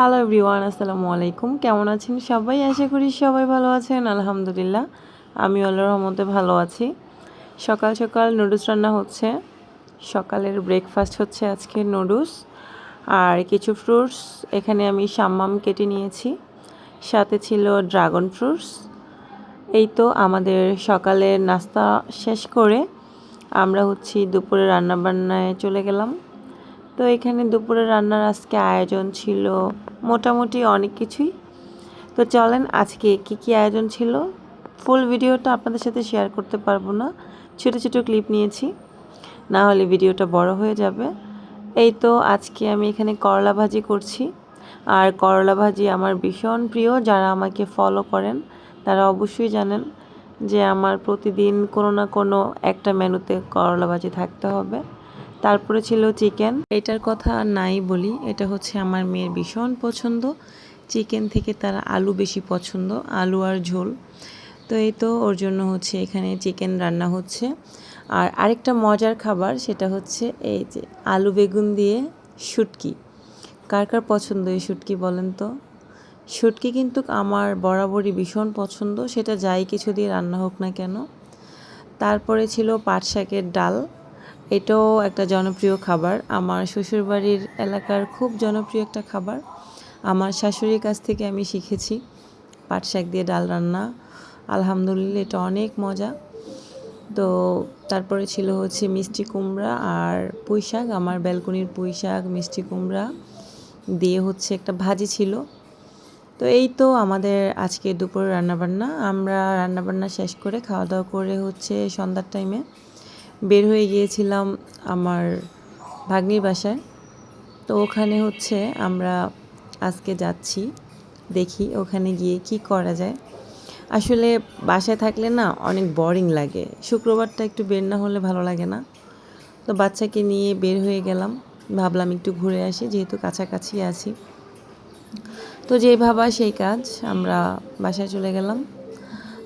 Hello everyone আসসালামু আলাইকুম। কেমন আছেন সবাই? আশা করি সবাই ভালো আছেন। আলহামদুলিল্লাহ আমি আল্লাহর রহমতে ভালো আছি। সকাল সকাল নুডলস রান্না হচ্ছে। সকালের ব্রেকফাস্ট হচ্ছে আজকে নুডলস। আর কিছু ফ্রুটস এখানে আমি সাম্মাম কেটে নিয়েছি। সাথে ছিল ড্রাগন ফ্রুটস এই তো আমাদের সকালের নাস্তা শেষ করে আমরা হচ্ছি দুপুরে রান্নাবান্নায় চলে গেলাম। তো এখানে দুপুরে রান্নার আজকে আয়োজন ছিল মোটামুটি অনেক কিছুই। তো চলেন আজকে কি কি আয়োজন ছিল? ফুল ভিডিওটা আপনাদের সাথে শেয়ার করতে পারব না। ছোটো ছোটো ক্লিপ নিয়েছি। না হলে ভিডিওটা বড় হয়ে যাবে। এই তো আজকে আমি এখানে করলা ভাজি করছি। আর করলা ভাজি আমার ভীষণ প্রিয়। যারা আমাকে ফলো করেন, তারা অবশ্যই জানেন যে আমার প্রতিদিন কোনো না কোনো একটা মেনুতে করলা ভাজি থাকতে হবে। তারপরে ছিল চিকেন। এটার কথা নাই বলি, এটা হচ্ছে আমার মেয়ের ভীষণ পছন্দ। চিকেন থেকে তার আলু বেশি পছন্দ, আলু আর ঝোল। তো এই তো ওর জন্য হচ্ছে এখানে চিকেন রান্না হচ্ছে। আর আরেকটা মজার খাবার সেটা হচ্ছে এই যে আলু বেগুন দিয়ে শুটকি। কার কার পছন্দ এই শুটকি বলেন তো? শুটকি কিন্তু আমার বরাবরই ভীষণ পছন্দ, সেটা যাই কিছু দিয়ে রান্না হোক না কেন। তারপরে ছিল পাট শাকের ডাল। এটাও একটা জনপ্রিয় খাবার। আমার শ্বশুরবাড়ির এলাকার খুব জনপ্রিয় একটা খাবার। আমার শাশুড়ির কাছ থেকে আমি শিখেছি পাট শাক দিয়ে ডাল রান্না। আলহামদুলিল্লাহ, এটা অনেক মজা। তো তারপরে ছিল হচ্ছে মিষ্টি কুমড়া আর পুঁই শাক। আমার ব্যালকনির পুঁই শাক, মিষ্টি কুমড়া দিয়ে হচ্ছে একটা ভাজি ছিল। তো এই তো আমাদের আজকে দুপুরে রান্নাবান্না। আমরা রান্নাবান্না শেষ করে খাওয়া দাওয়া করে হচ্ছে সন্ধ্যার টাইমে বের হয়ে গিয়েছিলাম আমার ভাগ্নির বাসায়। তো ওখানে হচ্ছে আমরা আজকে যাচ্ছি, দেখি ওখানে গিয়ে কি করা যায়। আসলে বাসায় থাকলে না অনেক বোরিং লাগে। শুক্রবারটা একটু বের না হলে ভালো লাগে না। তো বাচ্চাকে নিয়ে বের হয়ে গেলাম। ভাবলাম একটু ঘুরে আসি, যেহেতু কাছাকাছি আছি। তো যেই ভাবা সেই কাজ, আমরা বাসায় চলে গেলাম।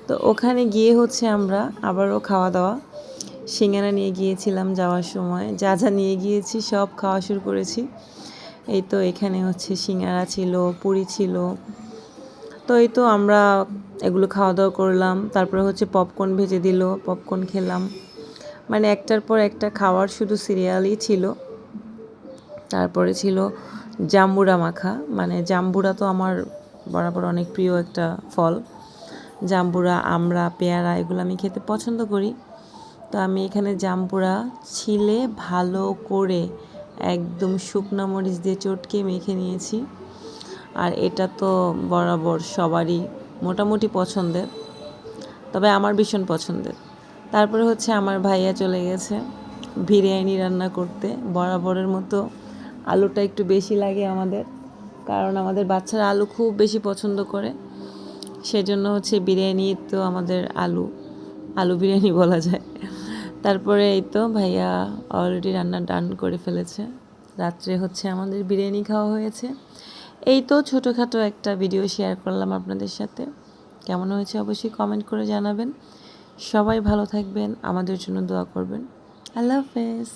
তো ওখানে গিয়ে হচ্ছে আমরা আবারও খাওয়া দাওয়া সিঙ্গারা নিয়ে গিয়েছিলাম যাওয়ার সময়। যা যা নিয়ে গিয়েছি সব খাওয়া শুরু করেছি। এই তো এখানে হচ্ছে সিঙ্গারা ছিল, পুরি ছিল। তো এই তো আমরা এগুলো খাওয়া দাওয়া করলাম। তারপরে হচ্ছে পপকর্ন ভেজে দিল পপকর্ন খেলাম। মানে একটার পর একটা খাওয়ার শুধু সিরিয়ালই ছিল। তারপরে ছিল জাম্বুরা মাখা। মানে জাম্বুরা তো আমার বরাবর অনেক প্রিয় একটা ফল। জাম্বুরা, আমড়া, পেয়ারা এগুলো আমি খেতে পছন্দ করি। তো আমি এখানে জামপুরা, ছিলে ভালো করে একদম শুকনা মরিচ দিয়ে চটকে মেখে নিয়েছি। আর এটা তো বরাবর সবারই মোটামুটি পছন্দের, তবে আমার ভীষণ পছন্দের। তারপরে হচ্ছে আমার ভাইয়া চলে গেছে বিরিয়ানি রান্না করতে। বরাবরের মতো আলুটা একটু বেশি লাগে আমাদের, কারণ আমাদের বাচ্চারা আলু খুব বেশি পছন্দ করে। সেজন্য হচ্ছে বিরিয়ানি তো আমাদের আলু আলু বিরিয়ানি বলা যায়। তারপরে এই তো ভাইয়া অলরেডি রান্না ডান করে ফেলেছে। রাত্রে হচ্ছে আমাদের বিরিয়ানি খাওয়া হয়েছে। এই তো ছোটোখাটো একটা ভিডিও শেয়ার করলাম আপনাদের সাথে। কেমন হয়েছে অবশ্যই কমেন্ট করে জানাবেন। সবাই ভালো থাকবেন, আমাদের জন্য দোয়া করবেন। আল্লাহ হাফেজ।